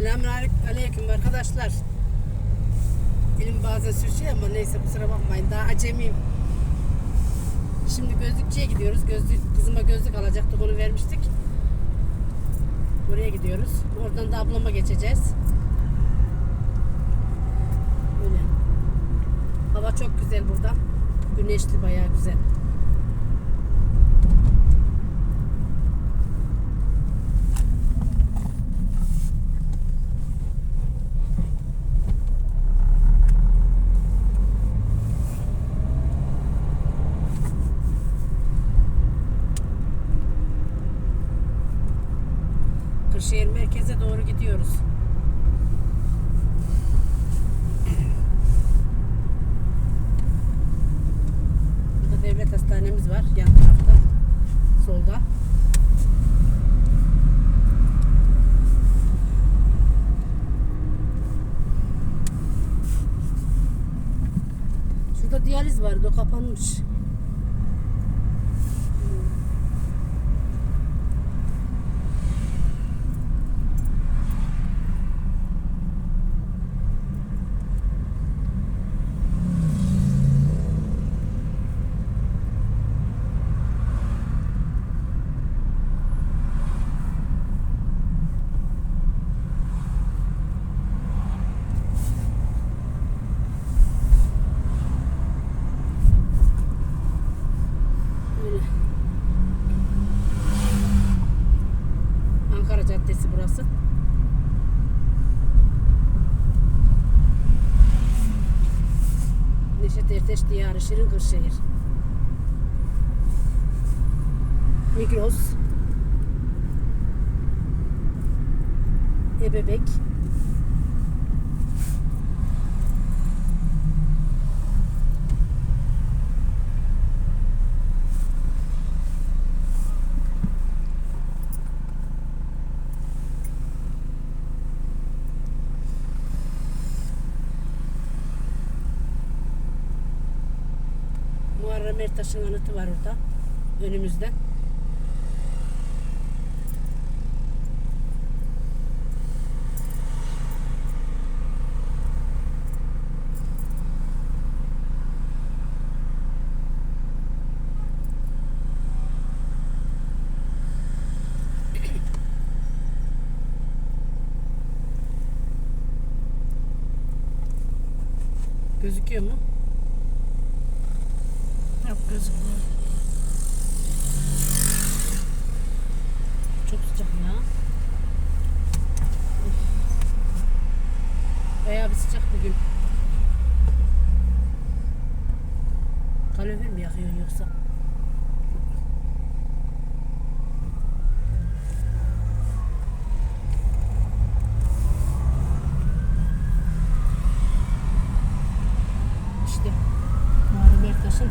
Selamünaleyküm arkadaşlar. Dilim bazen sürçüyor ama neyse kusura bakmayın daha acemiyim. Şimdi gözlükçüye gidiyoruz. Gözlük, kızıma gözlük alacaktık onu vermiştik. Oraya gidiyoruz. Oradan da ablama geçeceğiz. Böyle. Hava çok güzel burada. Güneşli bayağı güzel. Kırşehir merkeze doğru gidiyoruz. Burada devlet hastanemiz var yan tarafta. Solda. Şurada diyaliz vardı o kapanmış. Diyarı Şirin Kırşehir. Migros. Ebebek. Muharrem Ertaş'ın anıtı var orada. Önümüzde. Gözüküyor mu? Gözükmüyor. Çok sıcak ya. Bayağı bir sıcak bugün. Kalorifer mi yakıyor yoksa? İşte Muharrem Ertaş'ın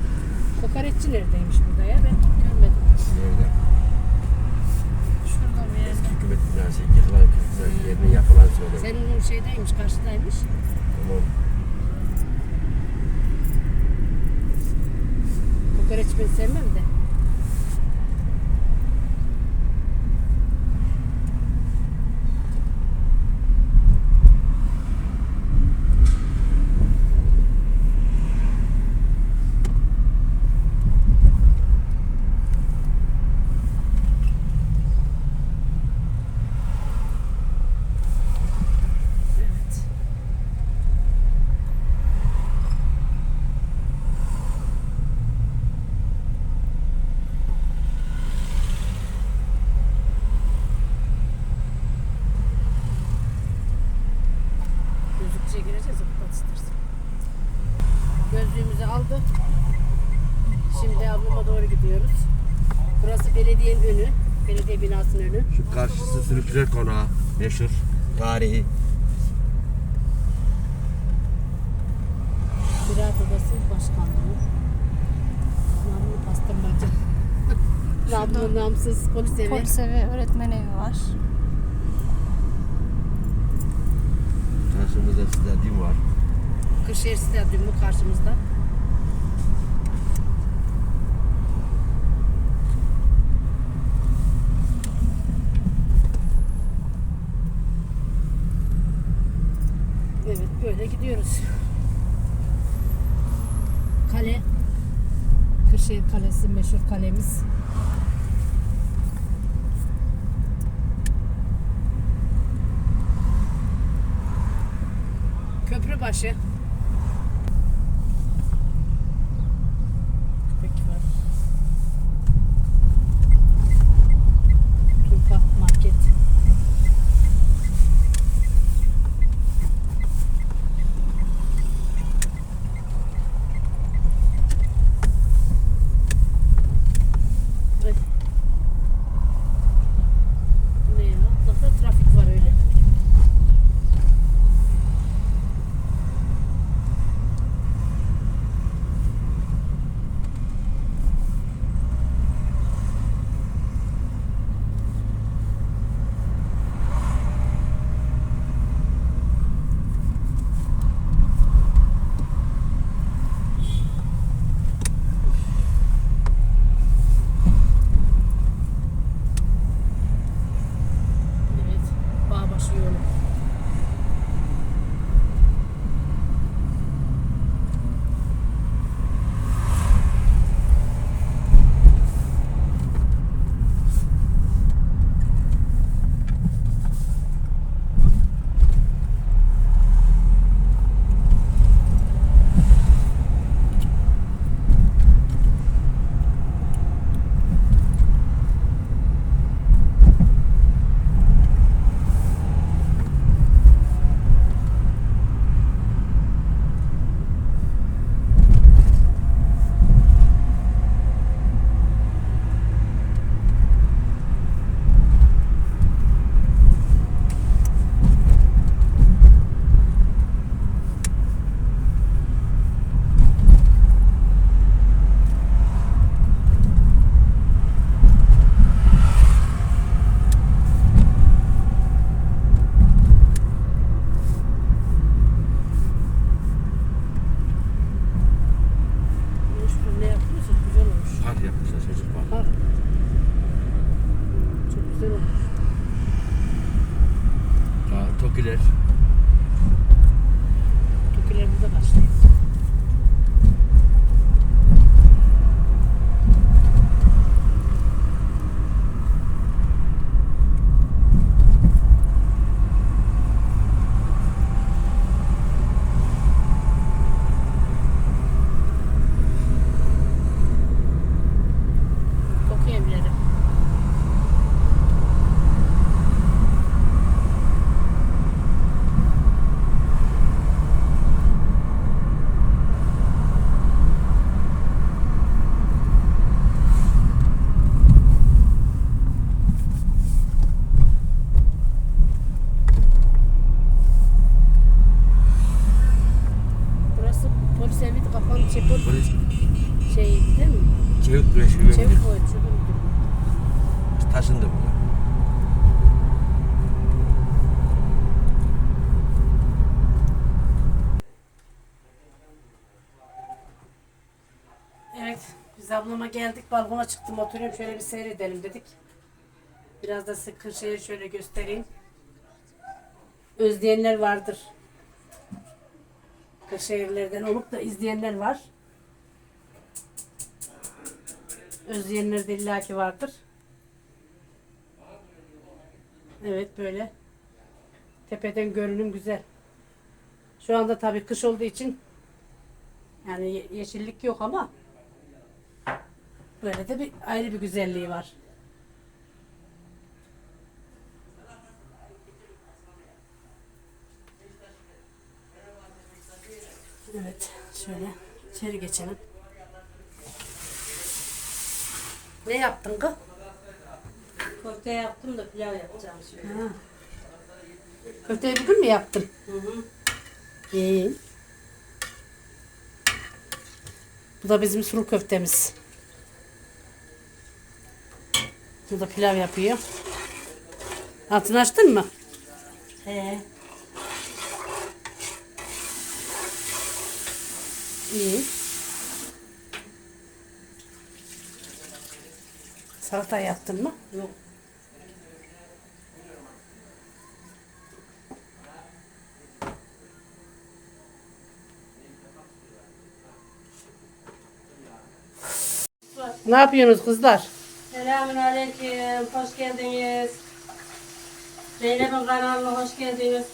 burada. Toprak Mahsulleri Ofisi. Kokoreççi neredeymiş burada ya ben görmedim. Nerede? Şurada bir yerde. Eski hükümet binası yıkılan kızlar yerine yapılan söyle. Senin o şeydeymiş, karşıdaymış. Tamam. Kokoreç ben sevmem de. Yüzüğümüzü aldık. Şimdi ablama doğru gidiyoruz. Burası belediyenin önü. Belediye binasının önü. Şu karşısı sürücüler konağı. Meşhur. Tarihi. Ziraat Odası Başkanlığı. Namlı pastırmacı. Namlı namsız polis evi. Polis evi, öğretmen evi var. Karşımızda stadyum var. Kırşehir Stadyumu karşımızda. Evet böyle gidiyoruz. Kale. Kırşehir Kalesi meşhur kalemiz. Köprübaşı. Peki var. Tulpa market. Ay. Ne ya? Ne kadar trafik var öyle. Evet. Bağbaşı biz ablama geldik. Balkona çıktım, oturuyorum. Şöyle bir seyredelim dedik. Biraz da size Kırşehir'i şöyle göstereyim. Özleyenler vardır. Kırşehirlerden olup da izleyenler var. Özleyenler de illaki vardır. Evet böyle. Tepeden görünüm güzel. Şu anda tabii kış olduğu için yani ye- yeşillik yok ama Böyle de bir ayrı bir güzelliği var. Evet, şöyle içeri geçelim. Ne yaptın kız? Köfte yaptım da pilav yapacağım şimdi. Ha. Köfteyi bugün mü yaptın? Hı hı. İyi. Bu da bizim sulu köftemiz. Bu da pilav yapıyor. Altını açtın mı? He. İyi. Salata yaptın mı? Yok. Ne yapıyorsunuz kızlar? Selamun aleyküm. Hoş geldiniz. Zeynep'in kanalına hoş geldiniz.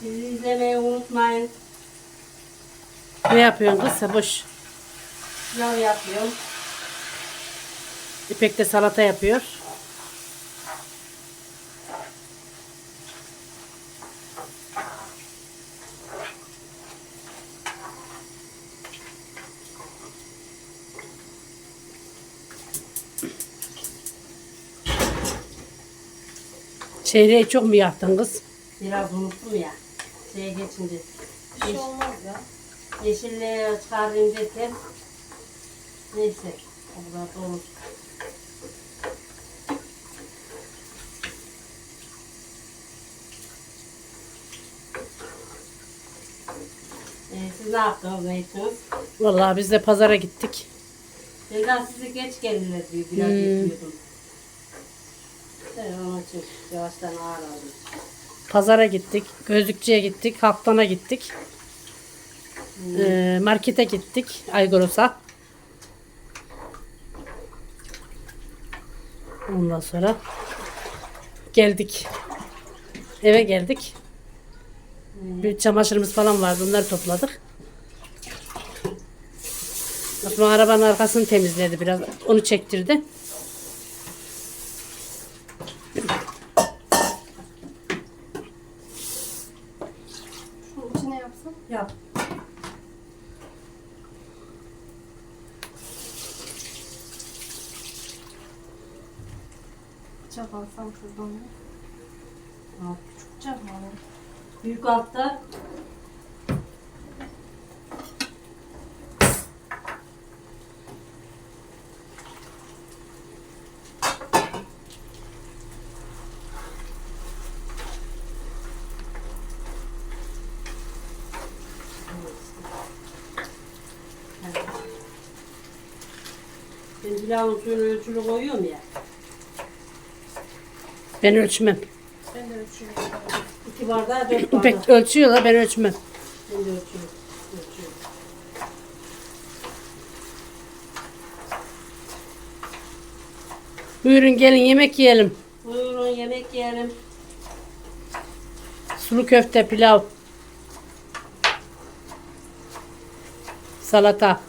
Bizi izlemeyi unutmayın. Ne yapıyorsun kız? Saboş. Pilav yapıyorum. İpek de salata yapıyor. Çeyreği çok mu yaktın kız? Biraz unuttum ya. Şeye geçince. Bir şey olmaz ya. Yeşilliğe çıkarayım derken. Neyse. O kadar da olur. Ee, siz ne yaptınız, ne ettiniz? Vallahi biz de pazara gittik. Daha sizi geç geldiler diye biraz Hmm. bekliyordum. Evet, onun için yavaştan ağır aldım. Pazara gittik, gözlükçüye gittik, Halktan'a gittik. Ee, markete gittik, Aygoros'a. Ondan sonra geldik. Eve geldik. Bir çamaşırımız falan vardı, onları topladık. Osman arabanın arkasını temizledi biraz, onu çektirdi. Bıçak alsam ya. Al. Küçük bıçak mı alayım? Büyük altta Ben pilavın suyunu ölçülü koyuyorum ya. Ben ölçmem. Ben de ölçüyorum. İki bardağa dört bardak. İpek ölçüyorlar, ben ölçmem. Ben de ölçüyorum. ölçüyorum. Buyurun gelin yemek yiyelim. Buyurun yemek yiyelim. Sulu köfte, pilav. Salata.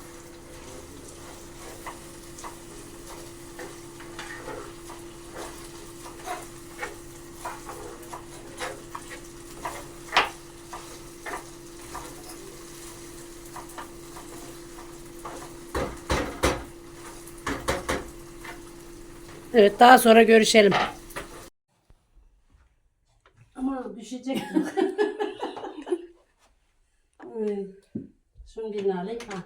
Evet daha sonra görüşelim. Ama düşecek. Şunu birini alayım. Ha.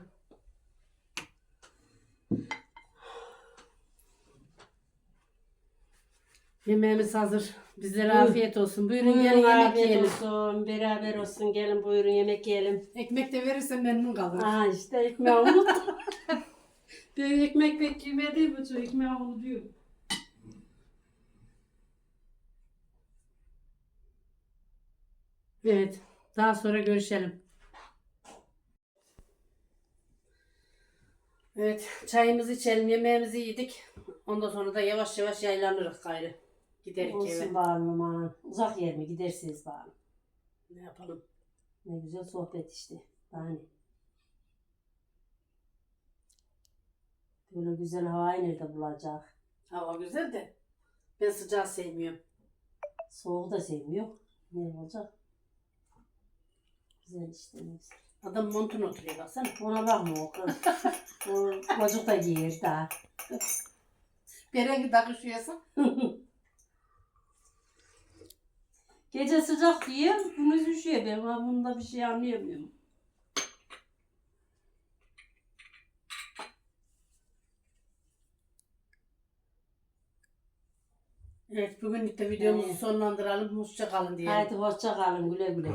Yemeğimiz hazır. Bizlere afiyet olsun. Buyurun Buyurun gelin yemek afiyet yiyelim. olsun. Beraber olsun. Gelin buyurun yemek yiyelim. Ekmek de verirsen memnun kalırım. Aha işte ekmeği unuttum. ben ekmek pek yemediğim için ekmeği unutuyorum. Evet. Daha sonra görüşelim. Evet. Çayımızı içelim. Yemeğimizi yedik. Ondan sonra da yavaş yavaş yaylanırız gayrı. Giderik eve. Olsun bağırma aman. Uzak yer mi gidersiniz bağırma. Ne yapalım? Ne güzel sohbet işte. Daha ne? Böyle güzel havayı nerede bulacak? Hava güzel de. Ben sıcağı sevmiyorum. Soğuğu da sevmiyor. Ne olacak? Güzel işte. Adam montun oturuyor baksana. Ona bakma o kız. o bozuk da giyer daha. Bir takışıyorsun. Gece sıcak diye bunu üşüyor ben. Ben bunda bir şey anlayamıyorum. Evet bugün de videomuzu sonlandıralım. Hoşça kalın diyelim. Hadi hoşça kalın. Güle güle.